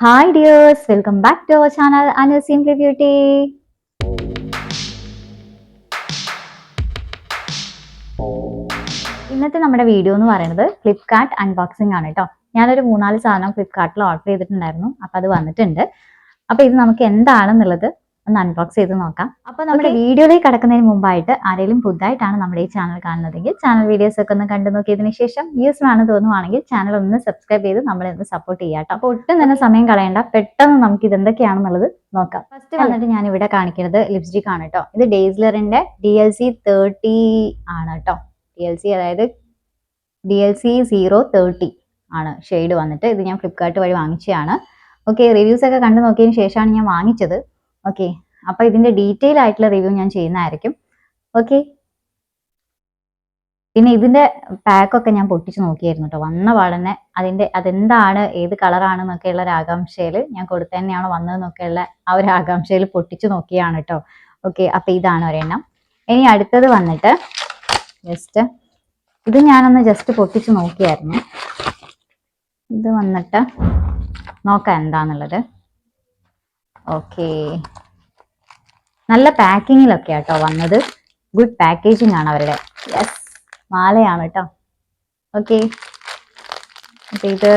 Hi dears welcome back to our channel Anu simply beauty ഇന്നത്തെ നമ്മുടെ video എന്ന് പറയുന്നത് ഫ്ലിപ്കാർട്ട് അൺബോക്സിംഗ് ആണ് കേട്ടോ ഞാനൊരു മൂന്നാൽ സാധനം ഫ്ലിപ്കാർട്ടിൽ ഓർഡർ ചെയ്തിട്ടുണ്ടായിരുന്നു. അപ്പൊ അത് വന്നിട്ടുണ്ട്. അപ്പൊ ഇത് നമുക്ക് എന്താണെന്നുള്ളത് ഒന്ന് അൺബോക്സ് ചെയ്ത് നോക്കാം. അപ്പൊ നമ്മുടെ വീഡിയോയിലേക്ക് കടക്കുന്നതിന് മുമ്പായിട്ട് ആരെങ്കിലും പുതുതായിട്ടാണ് നമ്മുടെ ഈ ചാനൽ കാണുന്നതെങ്കിൽ ചാനൽ വീഡിയോസ് ഒക്കെ ഒന്ന് കണ്ടു നോക്കിയതിന് ശേഷം യൂസ്ഫുൾ ആണ് തോന്നുവാണെങ്കിൽ ചാനൽ ഒന്ന് സബ്സ്ക്രൈബ് ചെയ്ത് നമ്മളെ ഒന്ന് സപ്പോർട്ട് ചെയ്യാം അപ്പൊ ഒട്ടും തന്നെ സമയം കളയണ്ട. പെട്ടെന്ന് നമുക്ക് ഇത് എന്തൊക്കെയാണെന്നുള്ളത് നോക്കാം. ഫസ്റ്റ് വന്നിട്ട് ഞാൻ ഇവിടെ കാണിക്കുന്നത് ലിപ്സ്റ്റിക് ആണ് കേട്ടോ. ഇത് ഡേസ്ലറിന്റെ ഡി എൽ സി തേർട്ടി ആണ് കേട്ടോ. ഡി എൽ സി അതായത് D L C zero thirty ആണ് ഷെയ്ഡ് വന്നിട്ട്. ഇത് ഞാൻ ഫ്ലിപ്കാർട്ട് വഴി വാങ്ങിച്ചതാണ്. ഓക്കെ റിവ്യൂസ് ഒക്കെ കണ്ടു നോക്കിയതിന് ശേഷമാണ് ഞാൻ വാങ്ങിച്ചത്. ഓക്കെ അപ്പൊ ഇതിന്റെ ഡീറ്റെയിൽ ആയിട്ടുള്ള റിവ്യൂ ഞാൻ ചെയ്യുന്നതായിരിക്കും. ഓക്കെ പിന്നെ ഇതിന്റെ പാക്കൊക്കെ ഞാൻ പൊട്ടിച്ച് നോക്കിയായിരുന്നു കേട്ടോ വന്ന പാടന്നെ അതിന്റെ അതെന്താണ് ഏത് കളറാണെന്നൊക്കെയുള്ള ഒരു ആകാംക്ഷയിൽ ഞാൻ കൊടുത്ത തന്നെയാണോ വന്നതെന്നൊക്കെയുള്ള ആ ഒരു ആകാംക്ഷയിൽ പൊട്ടിച്ച് നോക്കിയാണ് കേട്ടോ ഓക്കെ അപ്പൊ ഇതാണ് ഒരെണ്ണം. ഇനി അടുത്തത് വന്നിട്ട് ജസ്റ്റ് ഇത് ഞാനൊന്ന് ജസ്റ്റ് പൊട്ടിച്ച് നോക്കിയായിരുന്നു. ഇത് വന്നിട്ട് നോക്കാം എന്താന്നുള്ളത്. ഓക്കെ. നല്ല പാക്കിങ്ങിലൊക്കെ കേട്ടോ വന്നത്. ഗുഡ് പാക്കേജിങ് ആണ് അവരുടെ. യെസ് മാലയാണ് കേട്ടോ ഓക്കെ. അപ്പൊ ഇത്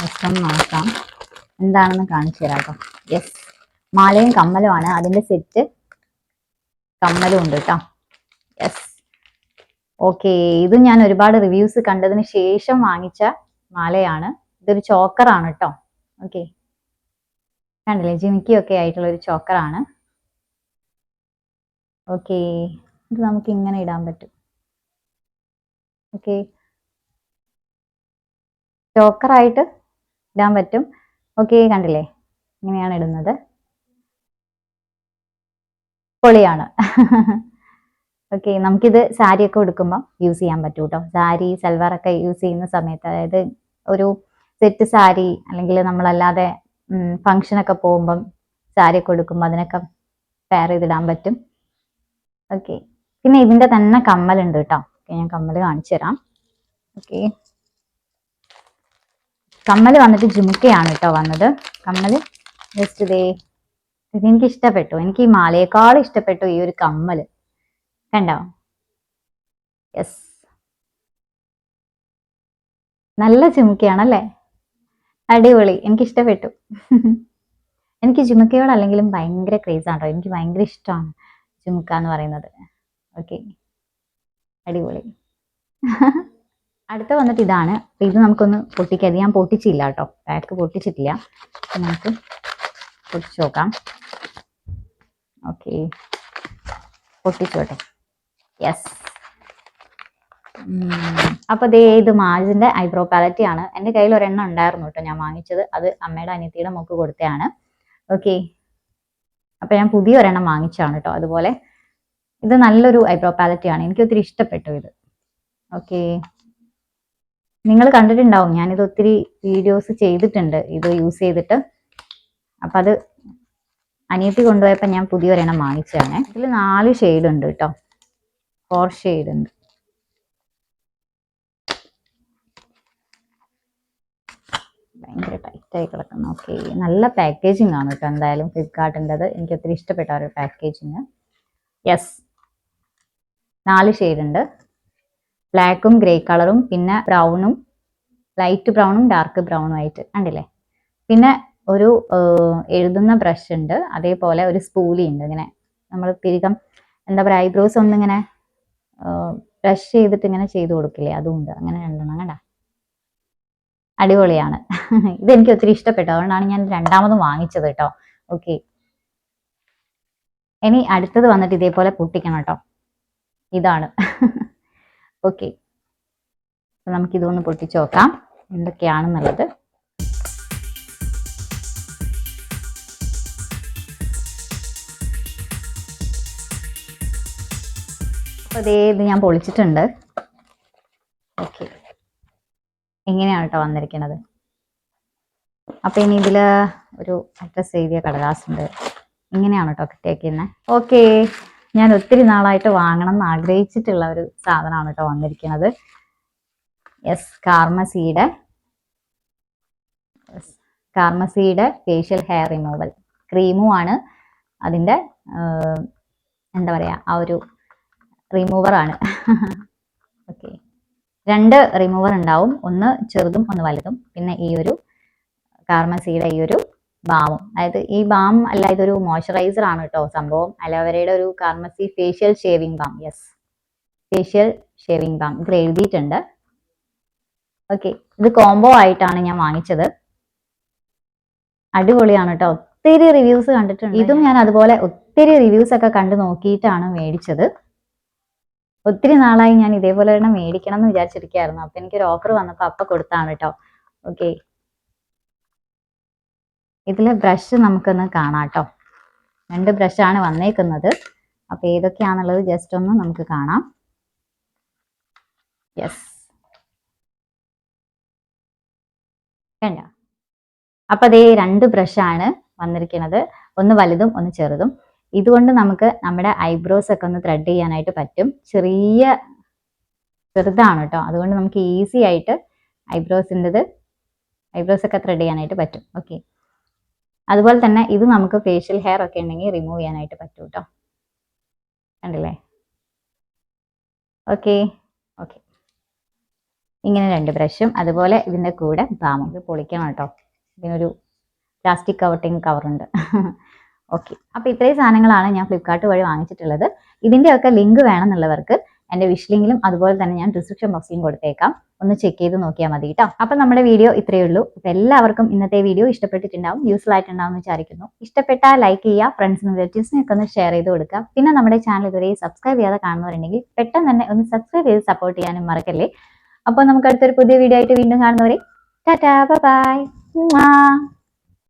ജസ്റ്റ് നോക്കാം. എന്താണെന്ന് കാണിച്ചു തരാം കേട്ടോ യെസ് മാലയും കമ്മലുമാണ്. അതിന്റെ സെറ്റ് കമ്മലും ഉണ്ട് കേട്ടോ യെസ് ഓക്കെ ഇത് ഞാൻ ഒരുപാട് റിവ്യൂസ് കണ്ടതിന് ശേഷം വാങ്ങിച്ച മാലയാണ്. ഇതൊരു ചോക്കറാണ് കേട്ടോ ഓക്കെ. കണ്ടില്ലേ? ജിമിക്കിയൊക്കെ ആയിട്ടുള്ള ഒരു ചോക്കറാണ്. ഓക്കെ. ഇത് നമുക്ക് ഇങ്ങനെ ഇടാൻ പറ്റും. ഓക്കെ. ചോക്കറായിട്ട് ഇടാൻ പറ്റും. ഓക്കെ കണ്ടില്ലേ? ഇങ്ങനെയാണ് ഇടുന്നത്. പൊളിയാണ്. ഓക്കെ നമുക്കിത് സാരിയൊക്കെ ഉടുക്കുമ്പോൾ യൂസ് ചെയ്യാൻ പറ്റും കേട്ടോ സാരി സൽവാറൊക്കെ യൂസ് ചെയ്യുന്ന സമയത്ത് അതായത് ഒരു സെറ്റ് സാരി അല്ലെങ്കിൽ നമ്മളല്ലാതെ ഫങ്ഷനൊക്കെ പോകുമ്പം സാരി കൊടുക്കുമ്പോൾ അതിനൊക്കെ പെയർ ചെയ്തിടാൻ പറ്റും. ഓക്കെ പിന്നെ ഇതിന്റെ തന്നെ കമ്മലുണ്ട് കേട്ടോ ഓക്കെ ഞാൻ കമ്മൽ കാണിച്ചു തരാം. ഓക്കെ കമ്മൽ വന്നിട്ട് ജുമുക്കയാണ് കേട്ടോ വന്നത്. കമ്മൽ ജസ്റ്റ് ഇതേ ഇതെനിക്ക് ഇഷ്ടപ്പെട്ടു. എനിക്ക് ഈ മാലയേക്കാൾ ഇഷ്ടപ്പെട്ടു ഈ ഒരു കമ്മൽ കണ്ടോ? യെസ് നല്ല ചുമുക്കയാണല്ലേ അടിപൊളി. എനിക്ക് ഇഷ്ടപ്പെട്ടു എനിക്ക് ജുമുക്കയോട് അല്ലെങ്കിലും ഭയങ്കര ക്രേസ് ആണോ എനിക്ക് ഭയങ്കര ഇഷ്ടമാണ് ജുമുക്ക എന്ന് പറയുന്നത്. ഓക്കെ അടിപൊളി. അടുത്ത വന്നിട്ട് ഇതാണ്. ഇത് നമുക്കൊന്ന് പൊട്ടിക്കരുത് ഞാൻ പൊട്ടിച്ചില്ല കേട്ടോ. പാക്ക് പൊട്ടിച്ചിട്ടില്ല. നമുക്ക് പൊട്ടിച്ചു നോക്കാം. ഓക്കെ പൊട്ടിച്ചോട്ടെ. യെസ് അപ്പൊ ദേ ഇത് മാജിന്റെ ഐബ്രോ പാലറ്റി ആണ്. എന്റെ കയ്യിൽ ഒരെണ്ണം ഉണ്ടായിരുന്നു കേട്ടോ ഞാൻ വാങ്ങിച്ചത്. അത് അമ്മയുടെ അനിയത്തിയുടെ മോക്ക് കൊടുത്തതാണ്. ഓക്കെ. അപ്പൊ ഞാൻ പുതിയ ഒരെണ്ണം വാങ്ങിച്ചാണ് കേട്ടോ അതുപോലെ. ഇത് നല്ലൊരു ഐബ്രോ പാലറ്റി ആണ്. എനിക്ക് ഒത്തിരി ഇഷ്ടപ്പെട്ടു ഇത്. ഓക്കെ. നിങ്ങൾ കണ്ടിട്ടുണ്ടാവും. ഞാനിത് ഒത്തിരി വീഡിയോസ് ചെയ്തിട്ടുണ്ട് ഇത് യൂസ് ചെയ്തിട്ട്. അപ്പൊ അത് അനിയത്തി കൊണ്ടുപോയപ്പോൾ ഞാൻ പുതിയ ഒരെണ്ണം വാങ്ങിച്ചതാണ്. ഇതിൽ നാല് ഷെയ്ഡ് ഉണ്ട് കേട്ടോ. ഫോർ ഷെയ്ഡ് ഉണ്ട് ഭയങ്കര ടൈറ്റായി കിടക്കുന്നു ഓക്കെ നല്ല പാക്കേജിങ് ആണ് കേട്ടോ എന്തായാലും ഫ്ലിപ്കാർട്ടിന്റെത് എനിക്ക് ഒത്തിരി ഇഷ്ടപ്പെട്ട ഒരു പാക്കേജിങ് യെസ് നാല് ഷെയ്ഡ് ഉണ്ട്. ബ്ലാക്കും ഗ്രേ കളറും പിന്നെ ബ്രൗണും ലൈറ്റ് ബ്രൗണും ഡാർക്ക് ബ്രൗണും ആയിട്ട് കണ്ടില്ലേ? പിന്നെ ഒരു എഴുതുന്ന ബ്രഷ് ഉണ്ട്. അതേപോലെ ഒരു സ്പൂലി ഉണ്ട് ഇങ്ങനെ. നമ്മൾ തിരികം എന്താ പറയുക ഐബ്രോസ് ഒന്നിങ്ങനെ ബ്രഷ് ചെയ്തിട്ട് ഇങ്ങനെ ചെയ്ത് കൊടുക്കില്ലേ? അതും ഉണ്ട്. അങ്ങനെ രണ്ടെണ്ണം കണ്ട? അടിപൊളിയാണ്. ഇതെനിക്ക് ഒത്തിരി ഇഷ്ടപ്പെട്ടു. അതുകൊണ്ടാണ് ഞാൻ രണ്ടാമതും വാങ്ങിച്ചത് കേട്ടോ. ഓക്കെ ഇനി അടുത്തത് വന്നിട്ട് ഇതേപോലെ പൊട്ടിക്കണം കേട്ടോ. ഇതാണ്. ഓക്കെ നമുക്ക് ഇതൊന്ന് പൊട്ടിച്ചു നോക്കാം. എന്തൊക്കെയാണെന്നുള്ളത് അതേ ഇത് ഞാൻ പൊളിച്ചിട്ടുണ്ട്. ഓക്കെ ഇങ്ങനെയാണ് കേട്ടോ വന്നിരിക്കുന്നത് അപ്പൊ ഇനി ഇതിൽ ഒരു അഡ്രസ് എഴുതിയ കടലാസ് ഉണ്ട് ഇങ്ങനെയാണ് കേട്ടോ കിട്ടിയേക്കുന്നത് ഓക്കെ ഞാൻ ഒത്തിരി നാളായിട്ട് വാങ്ങണം എന്ന് ആഗ്രഹിച്ചിട്ടുള്ള ഒരു സാധനമാണ് കേട്ടോ വന്നിരിക്കുന്നത് യെസ് കാർമസിയുടെ കാർമസിയുടെ ഫേഷ്യൽ ഹെയർ റിമൂവൽ ക്രീമുമാണ് അതിന്റെ എന്താ പറയുക ആ ഒരു റിമൂവറാണ് ഓക്കെ രണ്ട് റിമൂവർ ഉണ്ടാവും. ഒന്ന് ചെറുതും ഒന്ന് വലുതും. പിന്നെ ഈ ഒരു കാർമസിയുടെ ഈ ഒരു ബാമും അതായത് ഈ ബാം അല്ല ഇതൊരു മോയ്സ്ചറൈസർ ആണ് കേട്ടോ സംഭവം. അലോവേരയുടെ ഒരു Carmesi facial shaving balm yes facial shaving balm ഇത് എഴുതിയിട്ടുണ്ട്. ഓക്കെ ഇത് കോംബോ ആയിട്ടാണ് ഞാൻ വാങ്ങിച്ചത്. അടിപൊളിയാണ് കേട്ടോ ഒത്തിരി റിവ്യൂസ് കണ്ടിട്ടുണ്ട് ഇതും ഞാൻ. അതുപോലെ ഒത്തിരി റിവ്യൂസ് ഒക്കെ കണ്ടു നോക്കിയിട്ടാണ് മേടിച്ചത്. ഒത്തിരി നാളായി ഞാൻ ഇതേപോലെ തന്നെ മേടിക്കണം എന്ന് വിചാരിച്ചിരിക്കുകയായിരുന്നു. അപ്പൊ എനിക്കൊരു ഓഫർ വന്നപ്പോൾ അപ്പൊ കൊടുത്താണ് കേട്ടോ. ഓക്കെ ഇതിലെ ബ്രഷ് നമുക്കൊന്ന് കാണാം കേട്ടോ. രണ്ട് ബ്രഷാണ് വന്നേക്കുന്നത്. അപ്പോൾ ഏതൊക്കെയാണെന്നുള്ളത് ജസ്റ്റ് ഒന്ന് നമുക്ക് കാണാം. യെസ് വേണ്ട അപ്പോൾ അതേ രണ്ട് ബ്രഷാണ് വന്നിരിക്കുന്നത് ഒന്ന് വലുതും ഒന്ന് ചെറുതും. ഇതുകൊണ്ട് നമുക്ക് നമ്മുടെ ഐബ്രോസ് ഒക്കെ ഒന്ന് ത്രെഡ് ചെയ്യാനായിട്ട് പറ്റും. ചെറിയ ചെറുതാണ് കേട്ടോ. അതുകൊണ്ട് നമുക്ക് ഈസി ആയിട്ട് ഐബ്രോസിന്റെത് ഐബ്രോസ് ഒക്കെ ത്രെഡ് ചെയ്യാനായിട്ട് പറ്റും. ഓക്കെ അതുപോലെ തന്നെ ഇത് നമുക്ക് ഫേഷ്യൽ ഹെയർ ഒക്കെ ഉണ്ടെങ്കിൽ റിമൂവ് ചെയ്യാനായിട്ട് പറ്റും കേട്ടോ. കണ്ടില്ലേ? ഓക്കെ ഓക്കെ ഇങ്ങനെ രണ്ട് ബ്രഷും അതുപോലെ ഇതിന്റെ കൂടെ ബാമും ഇത് പൊളിക്കണം കേട്ടോ. ഇതിനൊരു പ്ലാസ്റ്റിക് കവട്ടിങ് കവറുണ്ട് ഓക്കെ അപ്പോൾ ഇത്രയും സാധനങ്ങളാണ് ഞാൻ ഫ്ലിപ്കാർട്ട് വഴി വാങ്ങിച്ചിട്ടുള്ളത്. ഇതിന്റെയൊക്കെ ലിങ്ക് വേണമെന്നുള്ളവർക്ക് എന്റെ വിഷ് ലിങ്കിലും അതുപോലെ തന്നെ ഞാൻ ഡിസ്ക്രിപ്ഷൻ ബോക്സിലും കൊടുത്തേക്കാം. ഒന്ന് ചെക്ക് ചെയ്ത് നോക്കിയാൽ മതി കേട്ടോ അപ്പം നമ്മുടെ വീഡിയോ ഇത്രയേ ഉള്ളൂ. ഇപ്പൊ എല്ലാവർക്കും ഇന്നത്തെ വീഡിയോ ഇഷ്ടപ്പെട്ടിട്ടുണ്ടാവും യൂസ്ഫുൾ ആയിട്ടുണ്ടാവും എന്ന് വിചാരിക്കുന്നു. ഇഷ്ടപ്പെട്ടാൽ ലൈക്ക് ചെയ്യുക ഫ്രണ്ട്സിനും റിലേറ്റീവ്സിനും ഒക്കെ ഒന്ന് ഷെയർ ചെയ്ത് കൊടുക്കുക. പിന്നെ നമ്മുടെ ചാനൽ ഇതുവരെ സബ്സ്ക്രൈബ് ചെയ്യാതെ കാണുന്നവരുണ്ടെങ്കിൽ പെട്ടെന്ന് തന്നെ ഒന്ന് സബ്സ്ക്രൈബ് ചെയ്ത് സപ്പോർട്ട് ചെയ്യാനും മറക്കല്ലേ. അപ്പോൾ നമുക്ക് അടുത്തൊരു പുതിയ വീഡിയോ ആയിട്ട് വീണ്ടും കാണുന്നവരെ. Tata bye